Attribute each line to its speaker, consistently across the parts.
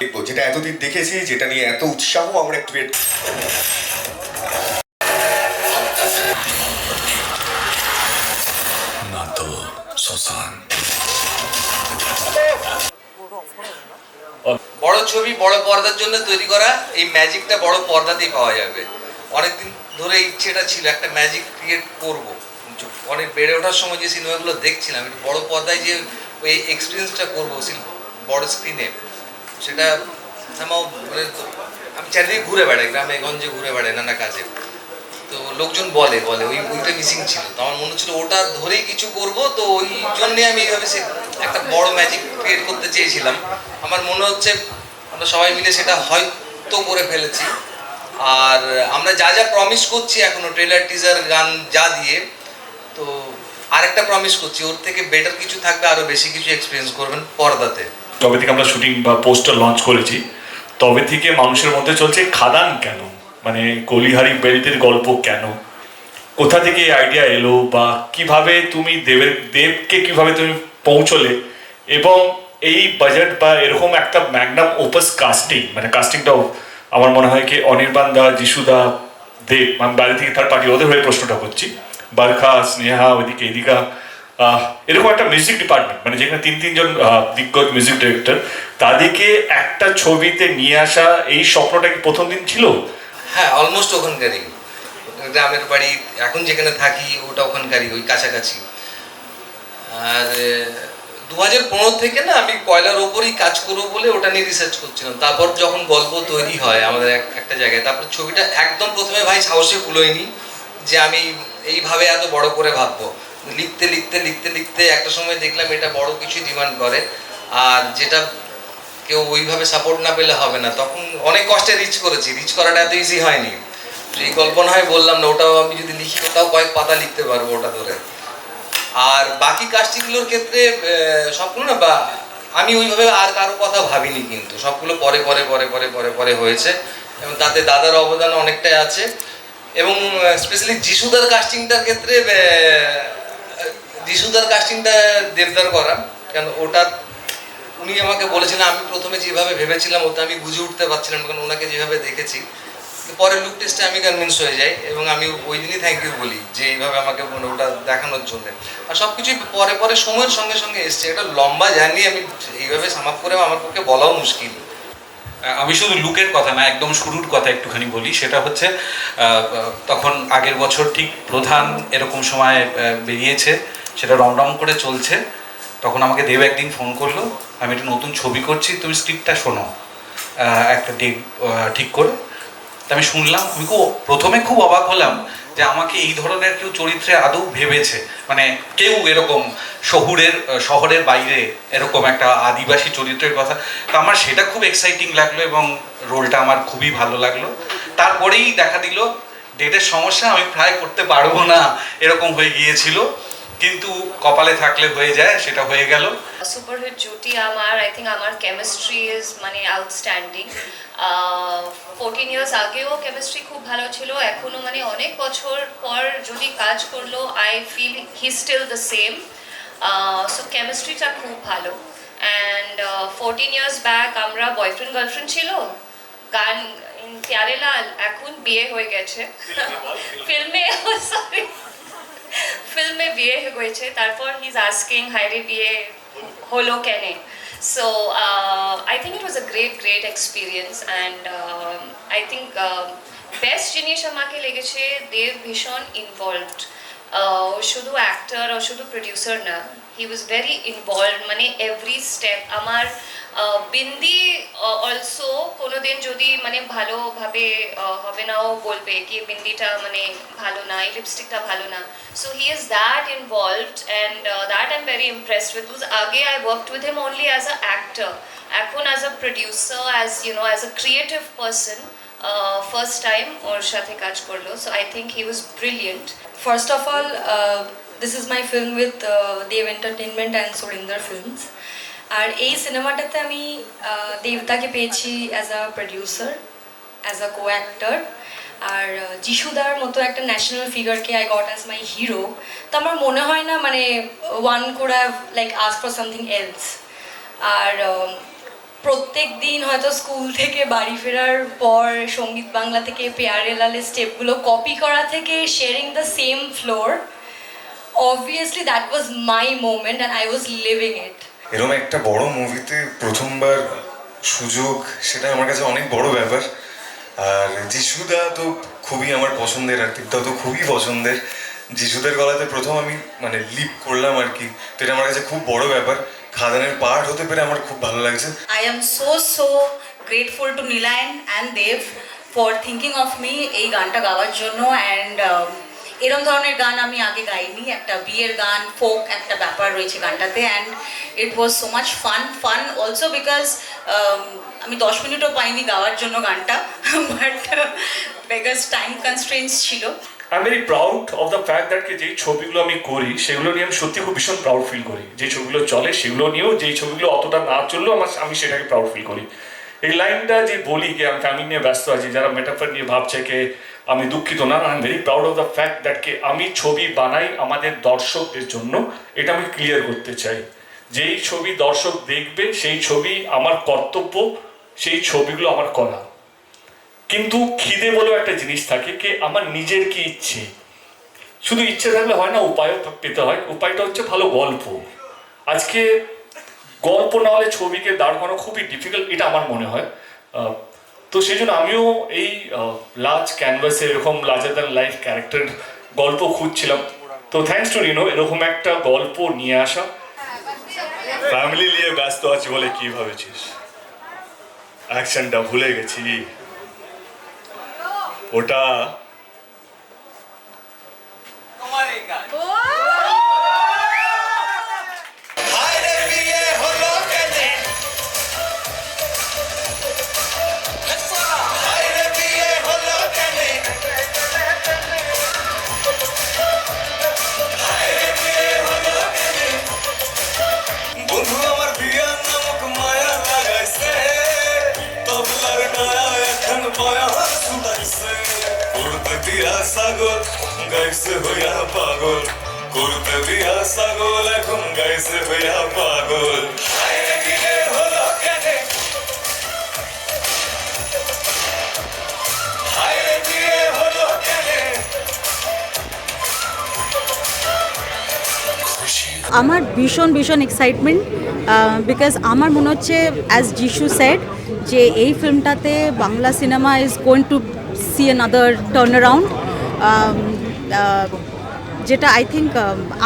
Speaker 1: দেখব যেটা এতদিন দেখেছি যেটা নিয়ে এত উৎসাহ আমরা একটু
Speaker 2: না তো শ্মশান
Speaker 3: বড় ছবি বড় পর্দার জন্য তৈরি করা এই ম্যাজিকটা বড় পর্দাতেই পাওয়া যাবে। অনেকদিন ধরে ইচ্ছেটা ছিল একটা ম্যাজিক ক্রিয়েট করব। অনেক বেড়ে ওঠার সময় যে সিনেমাগুলো দেখছিলাম একটু বড় পর্দায় যে ওই এক্সপিরিয়েন্সটা করব বড় স্ক্রিনে সেটা somehow মানে আমি চারিদিকে ঘুরে বেড়াই, গ্রামে, গঞ্জে ঘুরে বেড়াই, নানা কাজে। তো লোকজন বলে বলে, ওই, ওইটা মিসিং ছিল। তো আমার মনে হচ্ছিল ওটা ধরেই কিছু করব, তো ওই জন্যে আমি এইভাবে সে একটা বড় ম্যাজিক ক্রিয়েট করতে চেয়েছিলাম। আমার মনে হচ্ছে আমরা সবাই মিলে সেটা হয়তো করে ফেলেছি। আর আমরা যা যা প্রমিস করছি এখনও ট্রেলার টিজার গান যা দিয়ে, তো আরেকটা প্রমিস করছি, ওর থেকে বেটার কিছু থাকবে আরও বেশি কিছু এক্সপিরিয়েন্স করবেন পর্দাতে।
Speaker 4: তবে থেকে আমরা শুটিং বা পোস্টার লঞ্চ করেছি। তবে থেকে মানুষের মধ্যে চলছে খাদান কেন? মানে কলিহারি বেরিতের গল্প কেন? কোথা থেকে আইডিয়া এলো বা কীভাবে তুমি দেবের, দেবকে কীভাবে তুমি পৌঁছলে? এবং এই বাজেট বা এরকম একটা ম্যাগনাম ওপাস কাস্টিং মানে কাস্টিংটাও আমার মনে হয় কি অনির্বাণ দা যিশুদা দেব, আমি বাইরে থেকে থার্ড পার্টি ওদের হয়ে প্রশ্নটা করছি। বারখা, স্নেহা, ওইদিকে এদিকা এরকম একটা মিউজিক ডিপার্টমেন্ট মানে যেখানে তিন, তিনজন দিগ্গজ মিউজিক ডিরেক্টর তাদেরকে একটা ছবিতে নিয়ে আসা এই স্বপ্নটা কি প্রথম দিন ছিল?
Speaker 3: হ্যাঁ অলমোস্ট ওখানকারই। গ্রামের বাড়ি, এখন যেখানে থাকি, ওটা ওখানকারই, ওই কাছাকাছি। আর দু হাজার পনেরো থেকে না, আমি কয়লার ওপরই কাজ করব বলে ওটা নিয়ে রিসার্চ করছিলাম। তারপর যখন গল্প তৈরি হয় আমাদের এক- একটা জায়গায়, তারপর ছবিটা একদম প্রথমে ভাই সাহসে কুলোয়নি যে আমি এইভাবে এত বড় করে ভাববো। লিখতে লিখতে লিখতে লিখতে একটা সময় দেখলাম এটা বড় কিছু ডিমান্ড করে। আর যেটা কেউ ওইভাবে সাপোর্ট না পেলে হবে না। তখন অনেক কষ্টে রিচ করেছি। রিচ করাটা এত ইজি হয়নি। তো এই কল্পনা হয় বললাম না, ওটাও আমি যদি লিখি, ওটাও কয়েক পাতা লিখতে পারব ওটা ধরে। আর বাকি কাজটিগুলোর ক্ষেত্রে সবগুলো না, বা আমি ওইভাবে আর কারও কথা ভাবিনি কিন্তু। সবগুলো পরে পরে পরে পরে পরে পরে হয়েছে। এবং তাতে দাদার অবদান অনেকটাই আছে। এবং স্পেশালি যিশুদার কাস্টিংটার ক্ষেত্রে আহ, যিশুদার কাস্টিংটা দেবদার করা কেন ওটা উনি আমাকে বলেছিলেন আমি প্রথমে যেভাবে ভেবেছিলাম ওটা আমি বুঝে উঠতে পারছিলাম কারণ ওনাকে যেভাবে দেখেছি। পরে লুক টেস্টে আমি কনভিন্স হয়ে যাই এবং আমি ওই দিনই থ্যাংক ইউ বলি যে এইভাবে আমাকে মানে ওটা দেখানোর জন্য। আর সব কিছুই পরে পরে সময়ের সঙ্গে সঙ্গে এসছে এটা লম্বা জার্নি আমি এইভাবে সামাপ করে আমার পক্ষে বলাও মুশকিল।
Speaker 5: আমি শুধু লুকের কথা না একদম শুরুর কথা একটুখানি বলি সেটা হচ্ছে তখন আগের বছর ঠিক প্রধান এরকম সময় বেরিয়েছে। সেটা রমরম করে চলছে। তখন আমাকে দেব একদিন ফোন করল, আমি একটা নতুন ছবি করছি, তুমি স্ক্রিপ্টটা শোনো একটা ডেট ঠিক করে। তা আমি শুনলাম, আমি খুব, প্রথমে খুব অবাক হলাম যে আমাকে এই ধরনের কেউ চরিত্রে আদৌ ভেবেছে। মানে কেউ এরকম শহুরের শহরের বাইরে এরকম একটা আদিবাসী চরিত্রের কথা। তো আমার সেটা খুব এক্সাইটিং লাগল এবং রোলটা আমার খুবই ভালো লাগল। তারপরেই দেখা দিল, ডেটের সমস্যা, আমি প্রায় করতে পারব না। এরকম হয়ে গিয়েছিল। কিন্তু কপালে থাকলে হয়ে যায় সেটা হয়ে গেল।
Speaker 6: সুপারহিট জুটি আমার আই থিঙ্ক আমার কেমিস্ট্রি ইজ মানে আউটস্ট্যান্ডিং ফোরটিন ইয়ার্স আগেও কেমিস্ট্রি খুব ভালো ছিল এখনও মানে অনেক বছর পর যদি কাজ করল I feel he still the same so কেমিস্ট্রিটা খুব ভালো। অ্যান্ড ফোরটিন ইয়ার্স ব্যাক আমরা বয়ফ্রেন্ড গার্লফ্রেন্ড ছিল। গান প্যারে লাল এখন বিয়ে হয়ে গেছে। ফিল্মে সরি ফিল্মে বিয়ে হয়েছে, তারপর হি ইজ আস্কিং হাইরে বিয়ে হলো কেনে। So I think it was a great great experience and I think best জিনিস আমাকে লেগেছে দেব ভীষণ ইনভলভড ও শুধু অ্যাক্টর ও শুধু প্রডিউসার না হি ওয়াজ ভেরি ইনভলভ মানে এভরি স্টেপ আমার বিন্দি অলসো কোনোদিন যদি মানে ভালোভাবে হবে না, ও বলবে কি বিন্দিটা মানে ভালো না, এই লিপস্টিকটা ভালো না। So he is that involved and that I am very impressed with because আগে I worked with him only as a actor এখন as a producer as you know as a creative person first time ওর সাথে কাজ করল। So I think he was brilliant
Speaker 7: First of all, uh, this is my film with uh, Dev Entertainment and Surinder Films. আর এই সিনেমাটাতে আমি আহ, দেবদাকে পেয়েছি as a producer as a co actor আর যিশুদার মতো একটা national ফিগারকে I got as my hero তো আমার মনে হয় না মানে one could like ask for something else আর প্রত্যেক দিন হয়তো স্কুল থেকে বাড়ি ফেরার পর সংগীত বাংলা থেকে পেয়ারে লালের স্টেপগুলো কপি করা থেকে sharing the same floor obviously that was my moment and I was living it
Speaker 1: এরকম একটা বড় মুভিতে প্রথমবার সুযোগ, সেটা আমার কাছে অনেক বড় ব্যাপার। আর যিশুদা তো খুবই আমার পছন্দের, আর দীপদা তো খুবই পছন্দের। যিশুদের গলাতে প্রথম আমি মানে লিপ করলাম আর কি, তো এটা আমার কাছে খুব বড় ব্যাপার। খাদানের পার্ট হতে পেরে আমার খুব ভালো লাগছে।
Speaker 8: I am so so grateful to Nilayan and Dev for thinking of me এই গানটা গাওয়ার জন্য অ্যান্ড এরম ধরনের গান আমি আগে গাইনি। একটা বিয়ের গান ফোক একটা ব্যাপার রয়েছে গানটাতে and it was so much fun fun also because um, আমি দশ মিনিটও পাইনি গাওয়ার জন্য গানটা বাট বিকজ টাইম কনস্ট্রেন্স ছিল।
Speaker 4: I am very proud of the fact that যেই ছবিগুলো আমি করি, সেগুলো নিয়ে আমি সত্যি খুব ভীষণ প্রাউড ফিল করি। যে ছবিগুলো চলে, সেগুলো নিয়েও যেই ছবিগুলো অতটা না চললেও আমার, আমি সেটাকে প্রাউড ফিল করি। এই লাইনটা যে বলি যে আমি ফ্যামিলি নিয়ে ব্যস্ত আছি, যারা মেটাফার নিয়ে ভাবছে কে আমি দুঃখিত না I am very proud of the fact that কে আমি ছবি বানাই আমাদের দর্শকদের জন্য, এটা আমি ক্লিয়ার করতে চাই। যেই ছবি দর্শক দেখবে, সেই ছবি আমার কর্তব্য, সেই ছবিগুলো আমার করা। কিন্তু খিদে বলেও একটা জিনিস থাকে কি, আমার নিজের কি ইচ্ছে? শুধু ইচ্ছে থাকলে হয় না, উপায়ও পেতে হয়। উপায়টা হচ্ছে ভালো গল্প। আজকে গল্প না হলে ছবিকে দাঁড় করানো খুবই ডিফিকাল্ট এটা আমার মনে হয়। তো সেই জন্য আমিও এই লার্জ ক্যানভাসে এরকম লার্জার দ্যান লাইফ ক্যারেক্টার গল্প খুঁজছিলাম। তো থ্যাঙ্কস টু রিনো এরকম একটা গল্প নিয়ে আসা। ফ্যামিলি নিয়ে ব্যস্ত আছি বলে কি ভাবেছিস? অ্যাকশনটা ভুলে গেছি। ওটা
Speaker 9: বন্ধু দিয়া সাগর, গাইছে হইয়া পাগল। করতে দিয়া এখন গাইছে হইয়া পাগল।
Speaker 10: আমার ভীষণ ভীষণ এক্সাইটমেন্ট বিকজ আমার মনে হচ্ছে অ্যাজ যিশু সেট যে এই ফিল্মটাতে Bangla cinema is going to see another turn around যেটা আই থিঙ্ক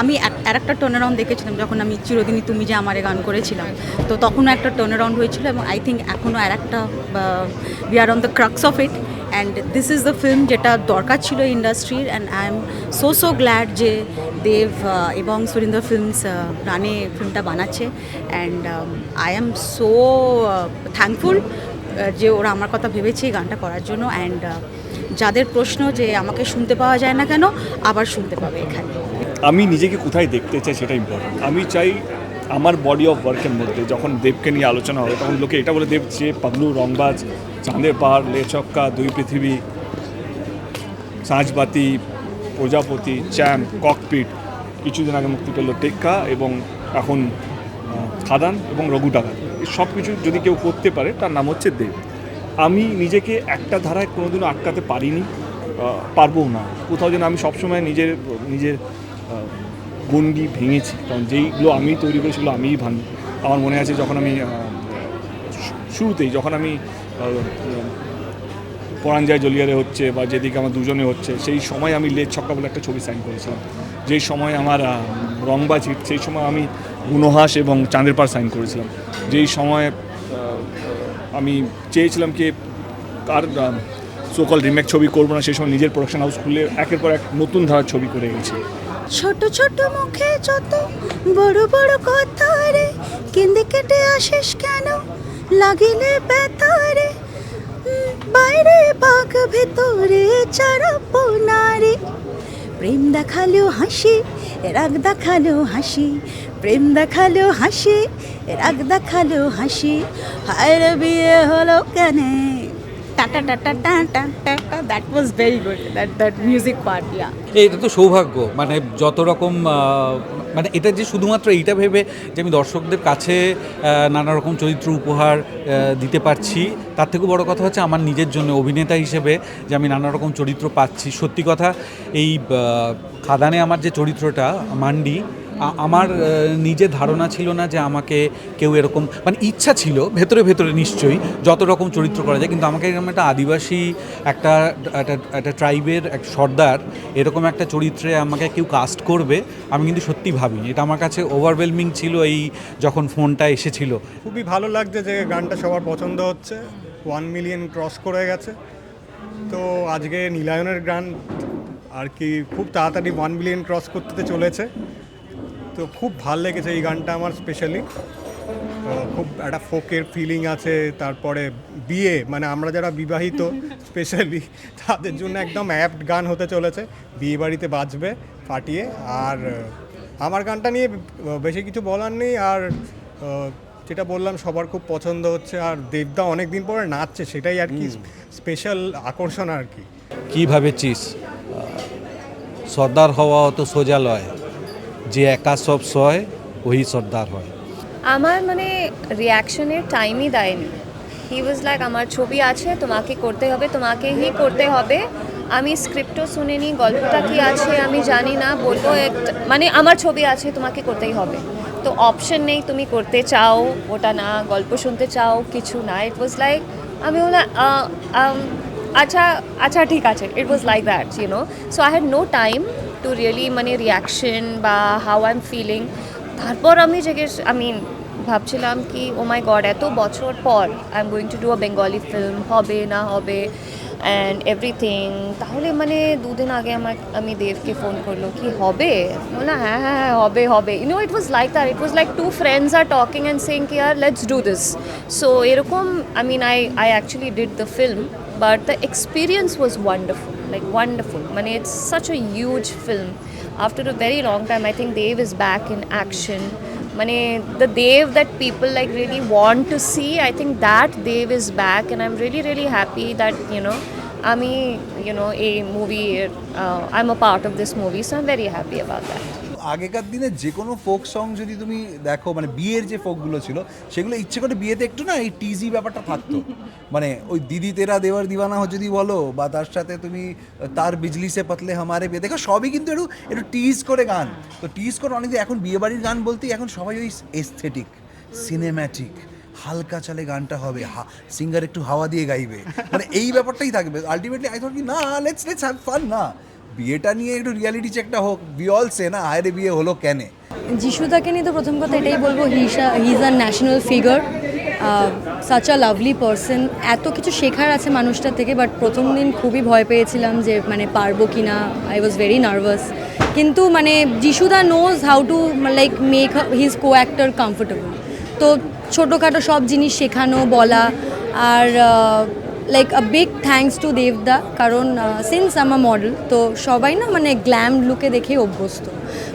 Speaker 10: আমি আর একটা টার্ন অ্যারাউন্ড দেখেছিলাম যখন আমি চিরদিনই তুমি যে আমারে গান করেছিলাম। তো তখনও একটা টার্ন অ্যারাউন্ড হয়েছিল এবং আই থিঙ্ক এখনও আর একটা we are on the crux of it and this is the film যেটা দরকার ছিল ইন্ডাস্ট্রির and I am so so glad যে দেব এবং সুরিন্দর ফিল্মস প্রাণে ফিল্মটা বানাচ্ছে and I am so thankful যে ওরা আমার কথা ভেবেছে এই গানটা করার জন্য অ্যান্ড যাদের প্রশ্ন যে আমাকে শুনতে পাওয়া যায় না কেন, আবার শুনতে পাবে এখানে।
Speaker 4: আমি নিজেকে কোথায় দেখতে চাই সেটা ইম্পর্টেন্ট আমি চাই আমার বডি অফ ওয়ার্কের মধ্যে যখন দেবকে নিয়ে আলোচনা হবে, তখন লোকে এটা বলে, দেব যে পাগলু, রংবাজ চাঁদের পাহাড় লেচক্কা দুই পৃথিবী সাঁঝবাতি প্রজাপতি, চ্যাম্প ককপিট কিছুদিন আগে মুক্তি পেল টেক্কা এবং এখন খাদান এবং রঘু সব কিছু যদি কেউ করতে পারে, তার নাম হচ্ছে দেব। আমি নিজেকে একটা ধারায় কোনোদিনও আটকাতে পারিনি পারবও না। কোথাও যেন আমি সবসময় নিজের নিজের গণ্ডি ভেঙেছি। কারণ যেইগুলো আমি তৈরি করি, সেগুলো আমিই ভাঙি। আমার মনে আছে যখন আমি শুরুতেই যখন আমি পরাঞ্জয় জলিয়ারে হচ্ছে বা যেদিকে আমার দুজনে হচ্ছে, সেই সময় আমি লেট ছক্কা বলে একটা ছবি সাইন করেছিলাম। যেই সময় আমার রংবাজ হিট সেই সময় আমি গুণহাস এবং চাঁদের পাড় সাইন করেছিলাম। যেই সময় আমি চেয়েছিলাম কি কার সোকল রিমেক ছবি করব না, সেই সময় নিজের প্রোডাকশন হাউস খুলে একের পর এক নতুন ধারার ছবি করে গেছি
Speaker 10: ছোট ছোট মুখে যত বড় বড় কথা রে, কেঁদে কেটে আসিস কেন? লাগিলে ব্যথা রে বাইরে বাঘ ভেতরে চারাপ নারী প্রেম দেখাল হাসি, রাগ দেখাল হাসি প্রেম দেখাল হাসি, রাগ দেখাল হাসি হায় বিয়ে হলো কেনে? টাটা টাটা টাটা tata that was very good that that music part yeah
Speaker 11: এটা তো সৌভাগ্য মানে যত রকম মানে এটা যে শুধুমাত্র এইটা ভেবে যে আমি দর্শকদের কাছে নানা রকম চরিত্র উপহার দিতে পারছি, তার থেকেও বড় কথা হচ্ছে আমার নিজের জন্য অভিনেতা হিসেবে যে আমি নানা রকম চরিত্র পাচ্ছি। সত্যি কথা, এই খাদানে আমার যে চরিত্রটা, মান্ডি আমার নিজের ধারণা ছিল না যে আমাকে কেউ এরকম মানে ইচ্ছা ছিল, ভেতরে ভেতরে নিশ্চয়ই যত রকম চরিত্র করা যায়, কিন্তু আমাকে এরকম একটা আদিবাসী একটা একটা ট্রাইবের এক সর্দার এরকম একটা চরিত্রে আমাকে কেউ কাস্ট করবে, আমি কিন্তু সত্যি ভাবিনি এটা আমার কাছে ওভারওয়েলমিং ছিল এই যখন ফোনটা এসেছিল।
Speaker 12: খুবই ভালো লাগছে যে গানটা সবার পছন্দ হচ্ছে ওয়ান মিলিয়ন ক্রস করে গেছে। তো আজকে নীলায়নের গান আর কি খুব তাড়াতাড়ি ওয়ান মিলিয়ন ক্রস করতে চলেছে। তো খুব ভালো লেগেছে এই গানটা আমার স্পেশালি খুব একটা ফোকের ফিলিং আছে তারপরে বিয়ে মানে আমরা যারা বিবাহিত স্পেশালি তাদের জন্য একদম অ্যাপ্ট গান হতে চলেছে। বিয়ে বাড়িতে বাজবে ফাটিয়ে আর আমার গানটা নিয়ে বেশি কিছু বলার নেই আর যেটা বললাম সবার খুব পছন্দ হচ্ছে আর দেবদা অনেক দিন পরে নাচছে সেটাই আর কি স্পেশাল আকর্ষণ আর কি।
Speaker 11: কী ভাবেছিস? আহ, সর্দার হওয়া অত সোজা লয়। যে একা সব সয় ওই সর্দার হয়।
Speaker 6: আমার মানে রিয়াকশনের টাইমই দেয়নি। হি ওয়াজ লাইক আমার ছবি আছে, তোমাকে করতে হবে তোমাকেই করতে হবে। আমি স্ক্রিপ্টও শুনিনি, গল্পটা কি আছে আমি জানি না, বলব মানে আমার ছবি আছে, তোমাকে করতেই হবে। তো অপশন নেই, তুমি করতে চাও, ওটা না, গল্প শুনতে চাও, কিছু না। ইট ওয়াজ লাইক আমি বললাম আচ্ছা আচ্ছা ঠিক আছে। It was like that you know so I had no time to really মানে রিয়াকশন বা হাউ আই এম ফিলিং তারপর আমি জিজ্ঞেস আই মিন ভাবছিলাম কি ও মাই গড এত বছর পর I am going to do a Bengali film হবে না হবে অ্যান্ড এভরিথিং তাহলে মানে দুদিন আগে আমার, আমি দেবকে ফোন করল, কি হবে? বললাম হ্যাঁ হ্যাঁ হ্যাঁ হবে হবে। You know it was like that it was like two friends are talking and saying কি আর লেটস ডু দিস সো এরকম I mean I I actually did the film But the experience was wonderful like wonderful. I mean, it's such a huge film. After a very long time, I think Dev is back in action. Mane, the Dev that people like really want to see, I think that Dev is back, and I'm really, really happy that you know, Ami, you know, a movie. Uh, I'm a part of this movie, so I'm very happy about that.
Speaker 13: আগেকার দিনে যে কোনো folk song যদি তুমি দেখো মানে বিয়ের যে ফোকগুলো ছিল, সেগুলো ইচ্ছে করে বিয়েতে একটু না এই টিজি ব্যাপারটা থাকতো। মানে ওই দিদি তেরা দেওয়ার দিওয়ানা যদি বলো, বা তার সাথে তুমি তার বিজলি সে পাতলে হামারে বিয়ে, দেখো সবই কিন্তু একটু একটু টিজ করে গান। তো টিজ করে অনেক এখন বিয়ে বাড়ির গান বলতেই এখন সবাই ওই এস্থেটিক সিনেম্যাটিক হালকা চালে গানটা হবে সিঙ্গার একটু হাওয়া দিয়ে গাইবে। মানে এই ব্যাপারটাই থাকবে। আলটিমেটলি আই থট না লেটস লেটস হ্যাভ ফান না। বিয়েটা নিয়ে একটু রিয়ালিটি চেকটা হোক বি অল সে না আয়রে বিয়ে হলো কেনে?
Speaker 7: যিশুদাকে নিয়ে তো প্রথম কথা এটাই বলব হিসা he is a national figure such a lovely person এত কিছু শেখার আছে মানুষটার থেকে বাট প্রথম দিন খুবই ভয় পেয়েছিলাম যে মানে পারব কি না আই ওয়াজ ভেরি নার্ভাস কিন্তু মানে যিশুদা knows how to like make his co actor comfortable তো ছোটোখাটো সব জিনিস শেখানো, বলা, আর like a big thanks to দেবদা কারণ সিন্স আমার মডেল তো সবাই না মানে গ্ল্যাম লুকে দেখে অভ্যস্ত।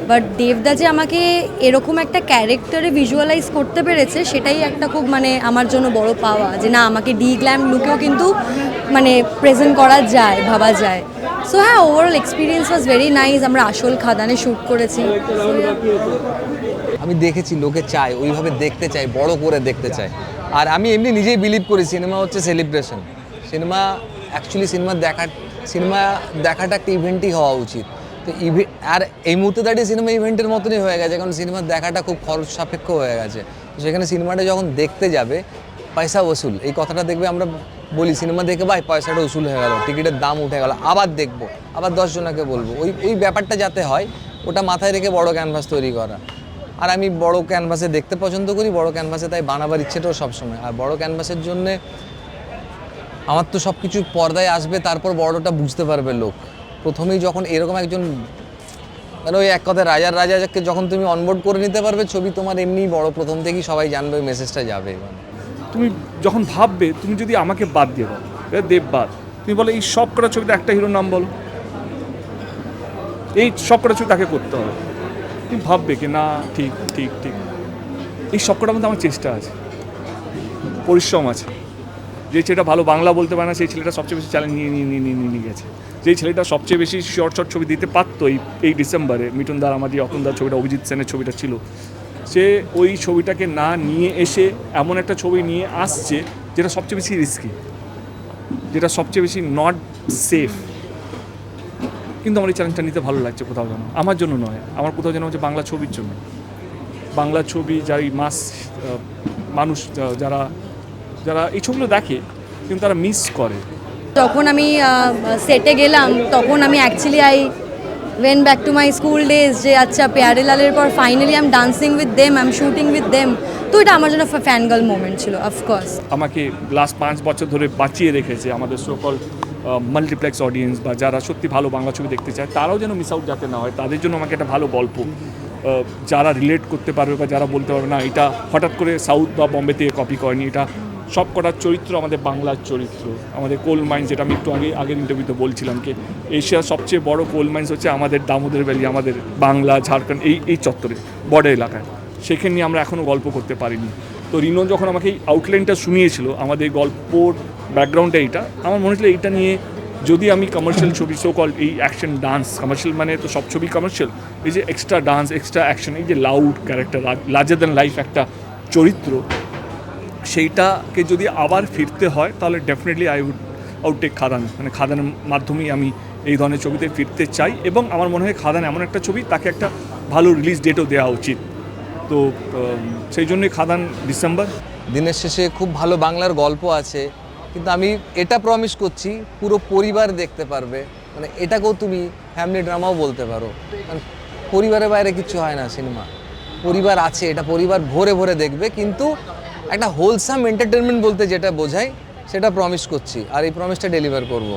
Speaker 7: বাট দেবদা যে আমাকে এরকম একটা ক্যারেক্টারে ভিজুয়ালাইজ করতে পেরেছে, সেটাই একটা খুব মানে আমার জন্য বড় পাওয়া। যে না, আমাকে ডি গ্ল্যাম লুকেও কিন্তু মানে প্রেজেন্ট করা যায়, ভাবা যায়। সো হ্যাঁ overall experience was very nice আমরা আসল খাদানে শ্যুট করেছি।
Speaker 14: আমি দেখেছি, লোকে চায়, ওইভাবে দেখতে চায়, বড় করে দেখতে চায়। আর আমি এমনি নিজেই বিলিভ করি সিনেমা হচ্ছে সেলিব্রেশন সিনেমা অ্যাকচুয়ালি সিনেমা দেখা সিনেমা দেখাটা একটা ইভেন্টই হওয়া উচিত। তো ইভে আর এই মুহূর্তে দাঁড়িয়ে সিনেমা ইভেন্টের মতনই হয়ে গেছে, কারণ সিনেমা দেখাটা খুব খরচ সাপেক্ষ হয়ে গেছে। সেখানে সিনেমাটা যখন দেখতে যাবে, পয়সা ওসুল। এই কথাটা দেখবে আমরা বলি, সিনেমা দেখে ভাই পয়সাটা উসুল হয়ে গেল, টিকিটের দাম উঠে গেল, আবার দেখব, আবার দশজনাকে বলব। ওই ওই ব্যাপারটা যাতে হয়, ওটা মাথায় রেখে বড় ক্যানভাস তৈরি করা। আর আমি বড় ক্যানভাসে দেখতে পছন্দ করি, বড় ক্যানভাসে তাই বানাবার ইচ্ছেটাও সবসময়। আর বড় ক্যানভাসের জন্যে আমার তো সব কিছু পর্দায় আসবে, তারপর বড়টা বুঝতে পারবে লোক। প্রথমেই যখন এরকম একজন মানে ওই এক কথায় রাজার রাজাকে যখন তুমি অনবোর্ড করে নিতে পারবে, ছবি তোমার এমনি বড়, প্রথম থেকেই সবাই জানবে ওই মেসেজটা যাবে মানে।
Speaker 4: তুমি যখন ভাববে, তুমি যদি আমাকে বাদ দিয়ে দাও এবার দেব বাদ। তুমি বলো, এই সব কটা ছবিতে একটা হিরোর নাম বলো। এই সব কটা ছবি তাকে করতে হবে। তুমি ভাববে কি, না, ঠিক ঠিক ঠিক। এই সব কটার মধ্যে আমার চেষ্টা আছে। পরিশ্রম আছে। যে ছেলেটা ভালো বাংলা বলতে পারে না, সেই ছেলেটা সবচেয়ে বেশি চ্যালেঞ্জ নিয়ে নিয়ে নিয়ে নিয়ে গেছে। যেই ছেলেটা সবচেয়ে বেশি শর্ট শর্ট ছবি দিতে পারতো এই এই ডিসেম্বরে মিঠুন দার আমার আমাদের অতনদার ছবিটা, অভিজিৎ সেনের ছবিটা ছিল। সে ওই ছবিটাকে না নিয়ে এসে এমন একটা ছবি নিয়ে আসছে যেটা সবচেয়ে বেশি রিস্কি যেটা সবচেয়ে বেশি নট সেফ কিন্তু আমার এই চ্যালেঞ্জটা নিতে ভালো লাগছে কোথাও যেন, আমার জন্য নয়, আমার কোথাও যেন হচ্ছে বাংলা ছবির জন্য। বাংলা ছবি যারা এই মাস মানুষ যারা যারা এই ছবিগুলো দেখে, কিন্তু তারা মিস করে।
Speaker 7: যখন আমি সেটে গেলাম, তখন আমি actually I went back to my school days যে আচ্ছা পেয়ারেলালের পর finally I am dancing with them I am shooting with them তো এটা আমার জন্য ফ্যান গার্ল মোমেন্ট ছিল অফকোর্স
Speaker 4: আমাকে লাস্ট পাঁচ বছর ধরে বাঁচিয়ে রেখেছে আমাদের সকল মাল্টিপ্লেক্স অডিয়েন্স বা যারা সত্যি ভালো বাংলা ছবি দেখতে চায়, তারাও যেন মিস আউট যাতে না হয়, তাদের জন্য আমাকে একটা ভালো গল্প। যারা রিলেট করতে পারবে বা যারা বলতে পারবে, না, এটা হঠাৎ করে সাউথ বা বম্বে থেকে কপি করেনি, এটা সব কটার চরিত্র আমাদের বাংলার চরিত্র। আমাদের কোল মাইন্স যেটা আমি একটু আগে, আগের ইন্টারভিউতে বলছিলাম কি, এশিয়ার সবচেয়ে বড় কোল মাইন্স হচ্ছে আমাদের দামোদর ভ্যালি আমাদের বাংলা, ঝাড়খণ্ড, এই এই চত্বরে, বর্ডার এলাকায়। সেখানে নিয়ে আমরা এখনও গল্প করতে পারিনি। তো রিনো যখন আমাকে এই আউটলাইনটা শুনিয়েছিল, আমাদের গল্পর ব্যাকগ্রাউন্ডটা এইটা, আমার মনে হচ্ছিল এইটা নিয়ে যদি আমি কমার্শিয়াল ছবি সো কল এই অ্যাকশন ডান্স কমার্শিয়াল মানে তো সব ছবি কমার্শিয়াল এই যে এক্সট্রা ডান্স এক্সট্রা অ্যাকশন এই যে loud character larger than life একটা চরিত্র সেইটাকে যদি আবার ফিরতে হয়, তাহলে definitely I would out take Khadaan মানে খাদানের মাধ্যমেই আমি এই ধরনের ছবিতে ফিরতে চাই এবং আমার মনে হয় খাদান এমন একটা ছবি, তাকে একটা ভালো রিলিজ ডেটও দেওয়া উচিত। তো সেই জন্যই খাদান ডিসেম্বর
Speaker 14: দিনের শেষে খুব ভালো বাংলার গল্প আছে, কিন্তু আমি এটা প্রমিস করছি, পুরো পরিবার দেখতে পারবে। মানে এটাকেও তুমি ফ্যামিলি ড্রামাও বলতে পারো। কারণ পরিবারের বাইরে কিছু হয় না সিনেমা। পরিবার আছে, এটা পরিবার ভরে ভরে দেখবে, কিন্তু একটা হোলসাম এন্টারটেনমেন্ট বলতে যেটা বোঝায় সেটা প্রমিস করছি। আর এই প্রমিসটা ডেলিভার করব।